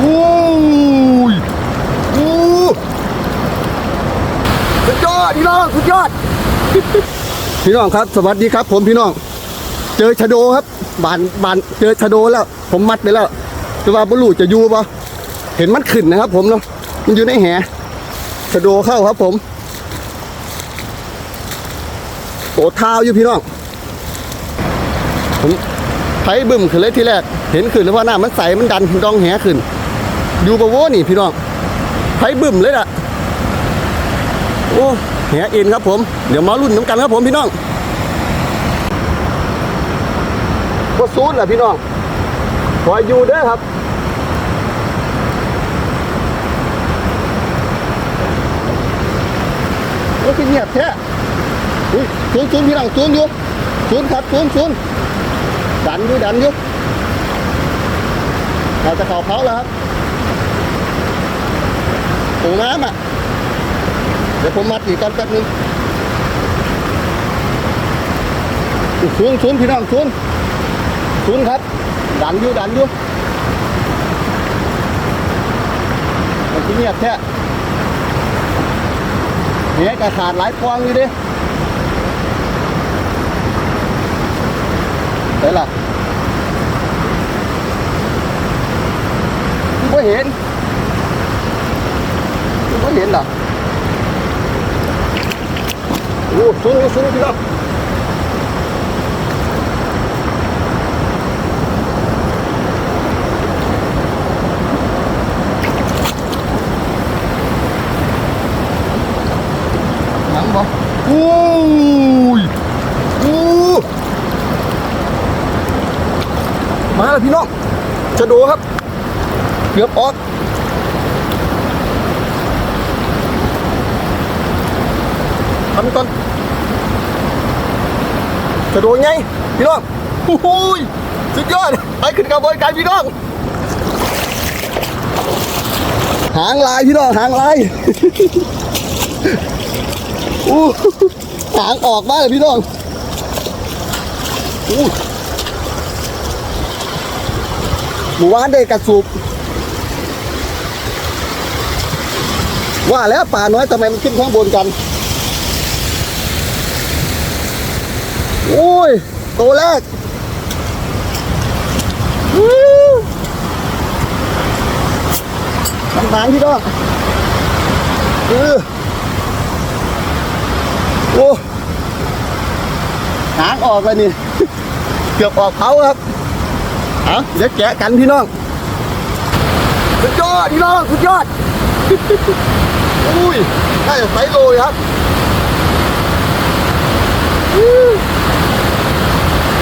โอ้ยโอ้สุดยอดพี่น้องสุดยอด พี่น้องครับ สวัสดีครับ ผมพี่น้อง เจอชะโดครับบานบานเจอชะโดแล้ว ผมมัดไปแล้วแต่ว่าบลูจะอยู่ปะเห็นมันขึ้นนะครับ ผมเนาะมันอยู่ในแหชะโดเข้าครับ ผมโตเท้าอยู่พี่น้อง ไถบึ้มขึ้นเลยทีแรก เห็นขึ้นแล้วว่าหน้ามันใสมันดันดองแหขึ้น อยู่ปะโวนี่พี่น้องไถบึ้มเลยล่ะโอ้แหเอ็นครับผม เดี๋ยวมารุ่นน้ำกันครับผมพี่น้องก็ซูดแหละพี่น้องคอยอยู่เด้อครับโอ้ยเงียบแท้อุ้ยซูนซูนพี่น้องซูนอยู่ซูนครับซูนซูน ดันอยู่ดันอยู่เราจะเข่าเขาแล้วครับตรงน้ำอะ เดี๋ยวผมมัดอีกก่อนแป๊บนึงซูนซูนพี่น้องซูนซูนครับ ดันอยู่ดันอยู่มันที่เงียบแท้เนี่ยกระขาดหลายฟองอยู่ดิ เฮ้ยล่ะไม่เห็นไม่เห็นหรอ โอ้สูงสูงพี่น้องหนังบ่โอ้ยโอ้ มาแล้วพี่น้องจะโดครับเกือบออกทำก่อนจะดนไงพี่น้องโอ้โหยสุดยอดไปขึ้นกับบอยกันพี่น้องหางลายพี่น้องหางลายอู้หางออกบ้าเลยพี่น้องอู้ หมู่บ้านได้กระสูบว่าแล้วป่าน้อยทำไมมันขึ้นข้างบนกัน โอ้ยโตวแรกวู้ทำทางพี่น้องเออโอ้หางออกเลยนี่ เกือบออกเผาครับ เอาเดี๋ยวแกะกันพี่น้อง สุดยอดพี่น้องสุดยอด อุ้ยน่าจะไซส์โลเลยครับ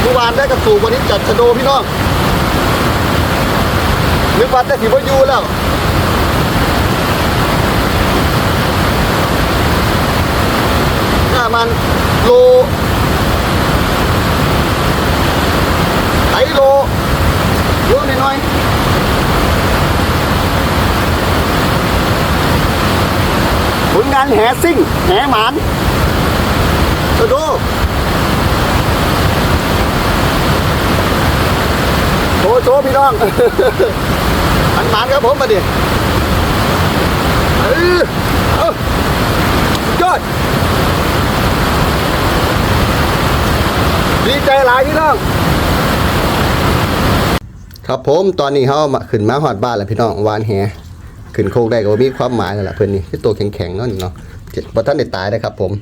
เมื่อวานได้กระสูบวันนี้จัดชะโดพี่น้องนึกว่าจะถือว่ายูแล้วหน้ามันโลไอโลเยอะหน่อยๆผ ลงานแห่ซิ่ง แห่หมานชะโดโชว์โชว์พี่น้องมันมันครับผมมาดิเออเอดยอดดีใจหลายพี่น้องครับผมตอนนี้เขามาขึ้นมาหอดบ้านแล้วพี่น้องวานแห ขึ้นโคกได้ก็มีความหมายแล้วล่ะเพื่อนนี่ที่ตัวแข็งๆเนาะนี่เนาะเจ็บบ่ท่านได้ตายนะครับผม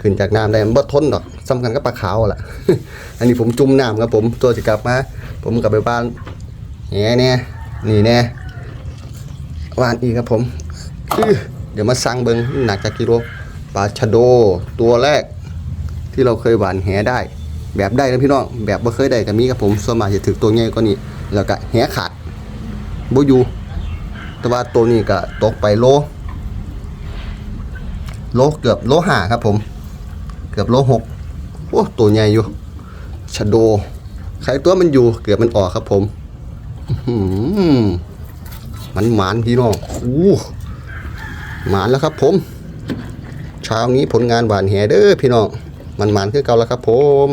ขึ้นจากน้ำได้มันบ่ทนหรอกสำคัญก็ปลาขาวล่ะ อันนี้ผมจุ่มน้ำครับผมตัวจะกลับมาผมกลับไปบ้านแหเนี่ยนี่แน่วานอีกครับผมเดี๋ยวมาสั่งเบิงหนักจากกิโลปลาชะโดตัวแรก ที่เราเคยหวานแหได้ แบบได้นะพี่น้องแบบบ่เคยได้ก็มีครับผมส่วนมากจะถึกตัวใหญ่กว่านี้แล้วก็แหขาดบ่อยู่ แต่ว่าตัวนี้ก็ตกไปโล โลเกือบโลห้าครับผม เกือบโลหกโอ้ตัวใหญ่อยู่ชะโดใครตัวมันอยู่เกือบมันออกครับผมมันหมานพี่น้องอู้หมานแล้วครับผมเช้านี้ผลงานหวานแหเด้อพี่น้องมันหมานคือเก่าแล้วครับผม